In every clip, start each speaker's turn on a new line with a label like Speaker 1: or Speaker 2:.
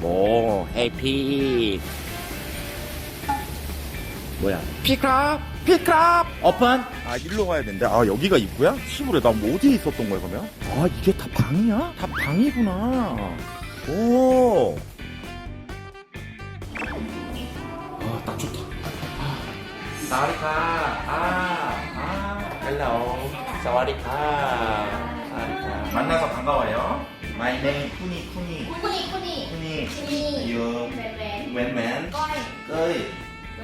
Speaker 1: 뭐 해피 뭐야 피크랍 피크랍 오픈 아 일로 가야 된대 아 여기가 입구야? 시부래 나뭐 어디에 있었던 거야 그러면? 아 이게 다 방이야? 다 방이구나 오 아, 딱 좋다. 사와디카. 아, 아, 헬로. 사와디카. 사와디카. 만나서 반가워요. My name 쿠니 쿠니.
Speaker 2: คุณนี่คุณนี่
Speaker 1: 쿠니.
Speaker 2: คุณนี่
Speaker 1: You
Speaker 2: แมนแมน
Speaker 1: when man.
Speaker 2: ก้อย
Speaker 1: 거이.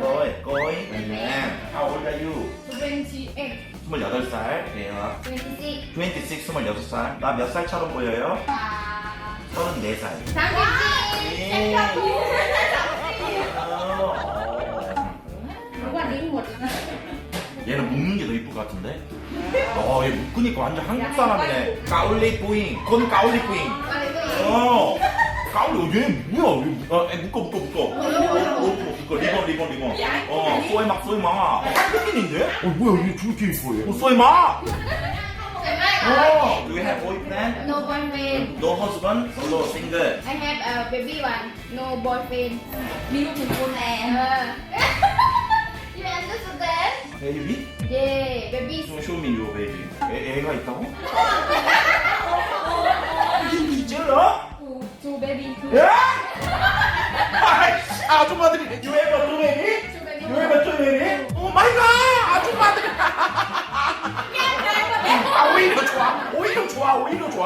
Speaker 1: 거이. 거이. when man. How old are you?
Speaker 2: 28
Speaker 1: 28살이에요.
Speaker 2: 26
Speaker 1: 26, 26살. 나 몇 살처럼 보여요?
Speaker 2: อ่า
Speaker 1: 34살.
Speaker 2: 34ฉันชอบพูด
Speaker 1: 어.
Speaker 2: ทุกวันนี้หมดแล้วนะ
Speaker 1: 얘는 묶는 게 더 이쁠 것 같은데? 어, 얘 묶으니까 완전 한국 사람이네. 까울리 뿌잉. 건 까울리 뿌잉. 어. 까울리, 얘 뭐야? 얘, 어, 얘 묶어, 묶어, 묶어. 묶어, 묶어. 리본, 리본, 리본. 어, 쏘이막, 쏘이막. 한국인인데? 어, 뭐야, 얘 저렇게 이뻐, 얘. 어, 쏘이막! Oh, do you have boyfriend?
Speaker 2: No boyfriend.
Speaker 1: No husband? Solo single?
Speaker 2: I have a baby one. No boyfriend. Beautiful man. Uh. you understand? 베이비? 예,
Speaker 1: 베이비.
Speaker 2: 좀
Speaker 1: 쇼미 요 베이비. 애, 애가 있다고? 어, 어, 어. 진짜로? 저 베이비. 그 예?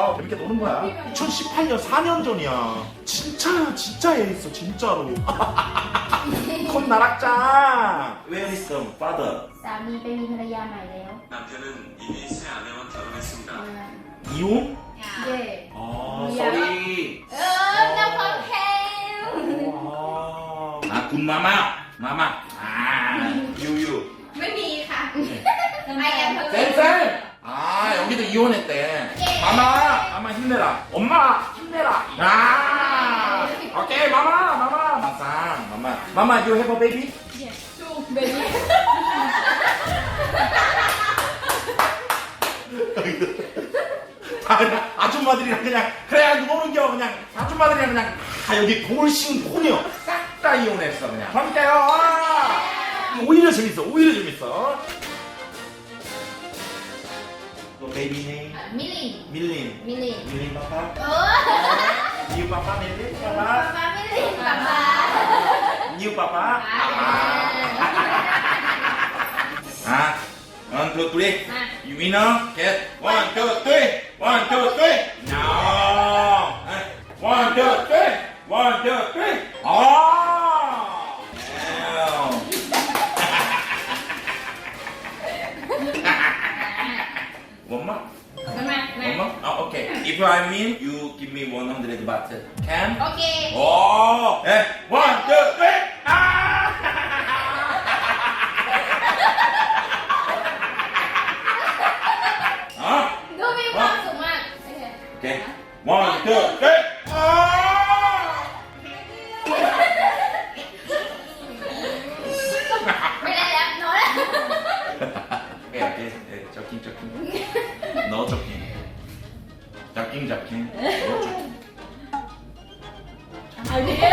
Speaker 1: 오히려 좋아 이렇게 노는 거야 2018년 4년 전이야 진짜야 진짜 애 있어 진짜로 콧나락장 Where is the father?
Speaker 2: สามีไปมีภรรยาใหม่แล้ว
Speaker 3: 남편은 이미 새 아내와 결혼했습니다.
Speaker 1: 이혼?
Speaker 2: เย่
Speaker 1: 아 sorry
Speaker 2: เออน้ำพอนแพง
Speaker 1: 아 굿마마 마마 아 유유
Speaker 2: ไม่มีค่ะ I am her
Speaker 1: 쌤쌤! 아 여기도 이혼했대 마마 마마 힘내라. 엄마 힘내라. 아 오케이 마마 마마. 마상 마마. 마마 you have a baby?
Speaker 2: baby
Speaker 1: 아, 그냥 아줌마들이랑 그냥 그래 노는겨 그냥. 아줌마들이랑 그냥. 다 여기 돌싱 폰이요 싹다 이혼했어 그냥. 그러니까요. 아, 오히려 재밌어 오히려 재밌어. 너 베이비 네 Milin. Milin.
Speaker 2: Milin. Milin papa. Oh. New papa milin papa. Papa milin
Speaker 1: papa. New papa. Ah. ah. One, two, three. Ah. You mean now? Yes. One, two, three. One, two, three. No. Ah. One, two, three. One, two, three. Oh. Oh, okay. If I mean, you give me 100 baht. Can?
Speaker 2: Okay.
Speaker 1: Oh! Eh, one, two, Yeah.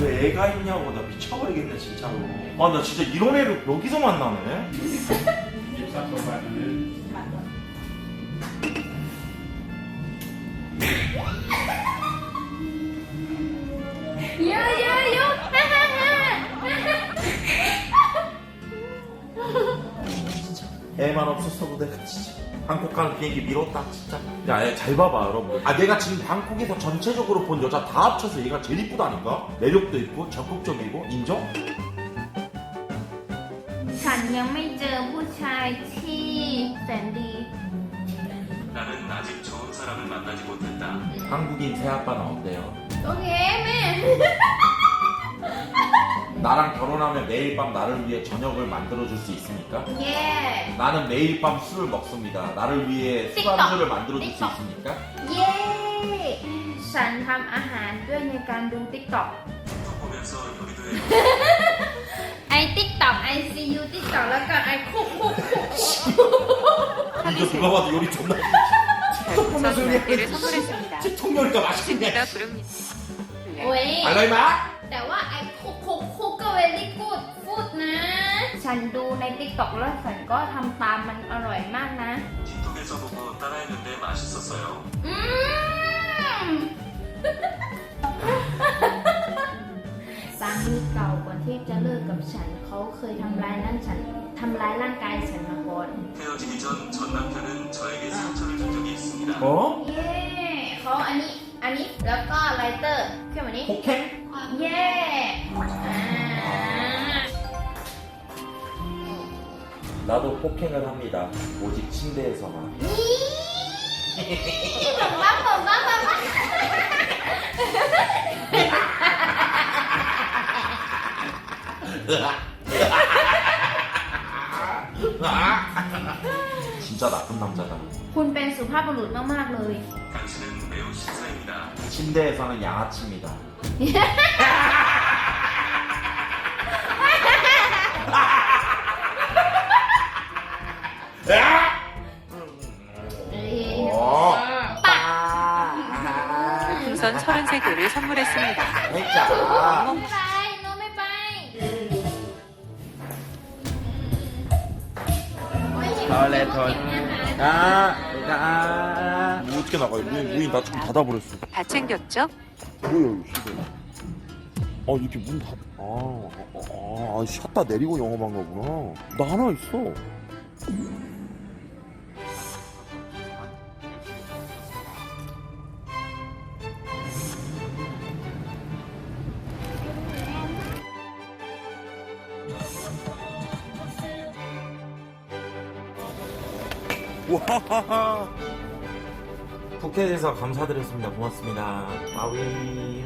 Speaker 1: 왜 애가 있냐고 나 미쳐버리겠네 진짜로. 아, 나 진짜 이런 애를 여기서 만나네. 애만 없었어도 내가 진짜 방콕 가는 비행기 미뤘다 진짜 야 잘 봐봐 여러분 아 내가 지금 방콕에서 전체적으로 본 여자 다 합쳐서 얘가 제일 이쁘다니까 매력도 있고 적극적이고 인정?
Speaker 2: ฉันยังไม่เจอผู้ชายที่แสนดี
Speaker 3: 나는 아직 좋은 사람을 만나지 못했다.
Speaker 1: 한국인 새아빠는 어때요?
Speaker 2: โอเคแม่
Speaker 1: 나랑 결혼하면 매일 밤 나를 위해 저녁을 만들어줄 수 있습니까?
Speaker 2: เย่
Speaker 1: 나는 매일 밤 술을 먹습니다 나를 위해 술안주를 만들어줄 수
Speaker 2: 틱톡.
Speaker 1: 있습니까?
Speaker 2: เย่ฉันทำอาหารด้วยในการดูติ๊กต็อก
Speaker 3: 틱톡 보면서 요리도 해.
Speaker 2: ไอติ๊กต็อกไอซียูติ๊กต็อกแล้วก็ไอคุกคุกคุก
Speaker 1: 이거 누가 봐도 요리 존나
Speaker 4: 별풍선 10개를 선물했습니다.
Speaker 1: 틱톡 요리가 맛있겠네
Speaker 4: 진짜 부릅니다.
Speaker 2: โอ้ย
Speaker 1: 알라이마
Speaker 2: แต่ว่าไอ ฉันดูในติ๊กต็อกแล้วฉันก็ทำตามมันอร่อยมากนะ
Speaker 3: 틱톡에서 보고 따라했는데 맛있었어요.
Speaker 2: อืม สามีเก่าก่อนที่จะเลิกกับฉัน เขาเคยทำร้ายร่างฉันทำร้ายร่างกายฉันมาก่อน
Speaker 3: 헤어지기 전 전 남편은 저에게 상처를 준 적이 있습니다.
Speaker 1: 어?
Speaker 2: เย้เขาอันนี้ อันนี้ แล้วก็ไลเตอร์เครื่องแบบนี้
Speaker 1: 폭행?
Speaker 2: เย้
Speaker 1: 나도 폭행을 합니다 오직 침대에서만
Speaker 2: นี่ผมว่าผมว่าผมว่า
Speaker 1: 진짜 나쁜 남자다
Speaker 2: คุณเป็นสุภาพบุรุษมาก ๆ เลย
Speaker 3: 당신은 매우 신사입니다.
Speaker 1: 침대에서는 양아치입니다
Speaker 2: 덜레 덜.
Speaker 1: 아, 아. 뭐 어떻게 나가요? 무인, 무인 나 지금 닫아버렸어.
Speaker 4: 다 챙겼죠?
Speaker 1: 뭐야, 이거. 아, 이렇게 문 닫, 아, 아, 아, 샷다 내리고 영업한 거구나. 나 하나 있어. 와. 푸켓에서 감사드렸습니다. 고맙습니다. 마위.